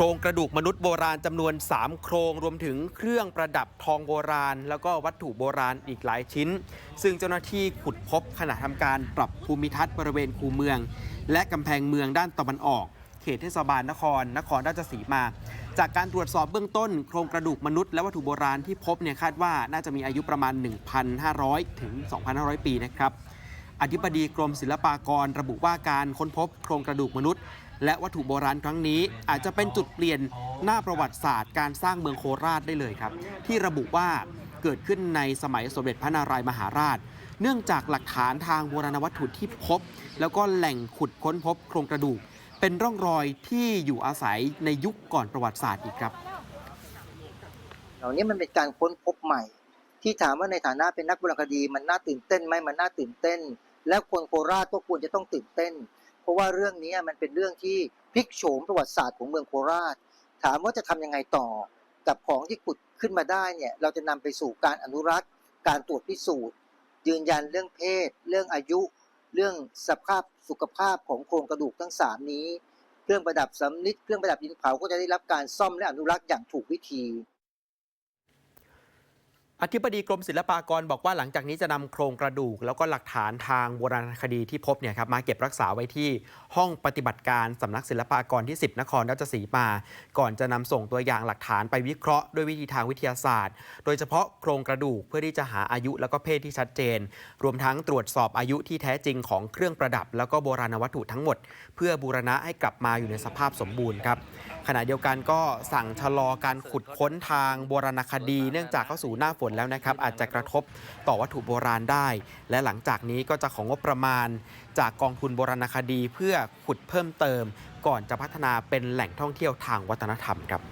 ครงกระดูกมนุษย์โบราณจำนวน 3 โครงรวมถึงเครื่องประดับทองโบราณ แล้วก็วัตถุโบราณอีกหลายชิ้น ซึ่งเจ้าหน้าที่ขุดพบขณะทำการปรับภูมิทัศน์บริเวณคูเมือง และกำแพงเมืองด้านตะวันออก เขตเทศบาลนคร นครราชสีมา จากการตรวจสอบเบื้องต้น โครงกระดูกมนุษย์และวัตถุโบราณที่พบเนี่ยคาดว่าน่าจะมีอายุประมาณ 1,500 ถึง 2,500 ปีนะครับอธิบดีกรมศิลปากรระบุว่าการค้นพบโครงกระดูกมนุษย์ และวัตถุโบราณครั้งนี้อาจจะเป็นจุดเปลี่ยนหน้าประวัติศาสตร์การสร้างเมืองโคราชได้เลยครับ ที่ระบุว่าเกิดขึ้นในสมัยสมเด็จพระนารายมหาราช เนื่องจากหลักฐานทางโบราณวัตถุที่พบ แล้วก็แหล่งขุดค้นพบโครงกระดูก เป็นร่องรอยที่อยู่อาศัยในยุคก่อนประวัติศาสตร์อีกครับ เหล่านี้มันเป็นการค้นพบใหม่ ที่ถามว่าในฐานะเป็นนักโบราณคดี มันน่าตื่นเต้นไหมมันน่าตื่นเต้น และคนโคราชก็ควรจะต้องตื่นเต้น ราะว่าเรื่องนี้มันเป็นเรื่องที่พลิกโฉมประวัติศาสตร์ของเมืองโคราช ถามว่าจะทำยังไงต่อ กับของที่ขุดขึ้นมาได้เนี่ยเราจะนำไปสู่การอนุรักษ์ การตรวจพิสูจน์ ยืนยันเรื่องเพศ เรื่องอายุ เรื่องสภาพสุขภาพของโครงกระดูกทั้งสามนี้ เครื่องประดับสำลิดเครื่องประดับดินเผาก็จะได้รับการซ่อมและอนุรักษ์อย่างถูกวิธี อธิบดีกรมศิลปากรบอกว่าหลังจากนี้จะนำโครงกระดูก แล้วก็หลักฐานทางโบราณคดีที่พบเนี่ยครับมาเก็บรักษาไว้ที่ห้องปฏิบัติการสำนักศิลปากรที่ 10 นครราชสีมา ก่อนจะนำส่งตัวอย่างหลักฐานไปวิเคราะห์ด้วยวิธีทางวิทยาศาสตร์ โดยเฉพาะโครงกระดูกเพื่อที่จะหาอายุแล้วก็เพศที่ชัดเจน รวมทั้งตรวจสอบอายุที่แท้จริงของเครื่องประดับ แล้วก็โบราณวัตถุทั้งหมด เพื่อบูรณะให้กลับมาอยู่ในสภาพสมบูรณ์ครับขณะเดียวกันก็สั่งชะลอการขุดค้นทางโบราณคดี เนื่องจากเข้าสู่หน้าฝนแล้วนะครับ อาจจะกระทบต่อวัตถุโบราณได้ และหลังจากนี้ก็จะของงบประมาณ จากกองทุนโบราณคดีเพื่อขุดเพิ่มเติม ก่อนจะพัฒนาเป็นแหล่งท่องเที่ยวทางวัฒนธรรมครับ